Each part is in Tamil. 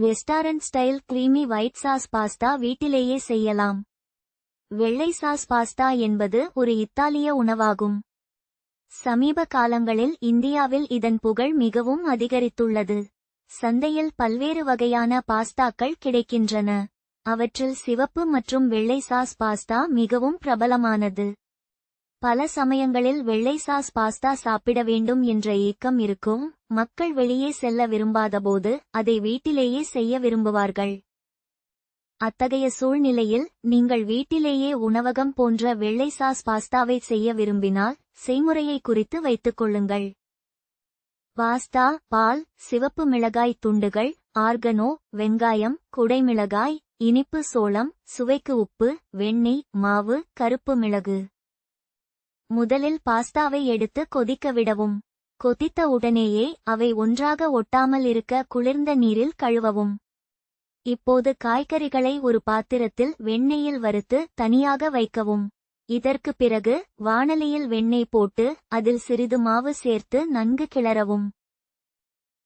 Restaurant style creamy white sauce pasta வீட்டிலேயே செய்யலாம். வெள்ளை சாஸ் பாஸ்தா என்பது ஒரு இத்தாலிய உணவாகும். சமீப காலங்களில் இந்தியாவில் இதன் புகழ் மிகவும் அதிகரித்துள்ளது. சந்தையில் பல்வேறு வகையான பாஸ்தாக்கள் கிடைக்கின்றன. அவற்றில் சிவப்பு மற்றும் வெள்ளை சாஸ் பாஸ்தா மிகவும் பிரபலமானது. பல சமயங்களில் வெள்ளை சாஸ் பாஸ்தா சாப்பிட வேண்டும் என்ற ஏக்கம் இருக்கும். மக்கள் வெளியே செல்ல விரும்பாதபோது அதை வீட்டிலேயே செய்ய விரும்புவார்கள். அத்தகைய சூழ்நிலையில் நீங்கள் வீட்டிலேயே உணவகம் போன்ற வெள்ளை சாஸ் பாஸ்தாவை செய்ய விரும்பினால் செய்முறையை குறித்து வைத்துக் கொள்ளுங்கள். பாஸ்தா பால் சிவப்பு மிளகாய் துண்டுகள் ஆர்கனோ வெங்காயம் குடைமிளகாய் இனிப்பு சோளம் சுவைக்கு உப்பு வெண்ணெய் மாவு கருப்பு மிளகு. முதலில் பாஸ்தாவை எடுத்து கொதிக்க விடவும். கொதித்த உடனேயே அவை ஒன்றாக ஒட்டாமல் இருக்க குளிர்ந்த நீரில் கழுவவும். இப்போது காய்கறிகளை ஒரு பாத்திரத்தில் வெண்ணெயில் வறுத்து தனியாக வைக்கவும். இதற்கு பிறகு வானலியில் வெண்ணெய் போட்டு அதில் சிறிது மாவு சேர்த்து நன்கு கிளறவும்.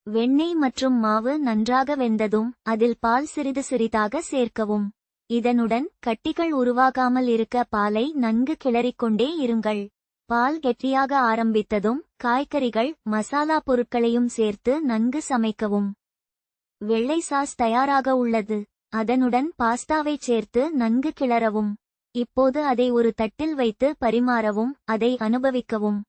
வெண்ணெய் மற்றும் மாவு நன்றாக வெந்ததும் அதில் பால் சிறிது சிறிதாக சேர்க்கவும். இதனுடன் கட்டிகள் உருவாகாமல் இருக்க பாலை நன்கு கிளறிக்கொண்டே இருங்கள். பால் கெட்டியாக ஆரம்பித்ததும் காய்கறிகள் மசாலா பொருட்களையும் சேர்த்து நன்கு சமைக்கவும். வெள்ளை சாஸ் தயாராக உள்ளது. அதனுடன் பாஸ்தாவை சேர்த்து நன்கு கிளறவும். இப்போது அதை ஒரு தட்டில் வைத்து பரிமாறவும் அதை அனுபவிக்கவும்.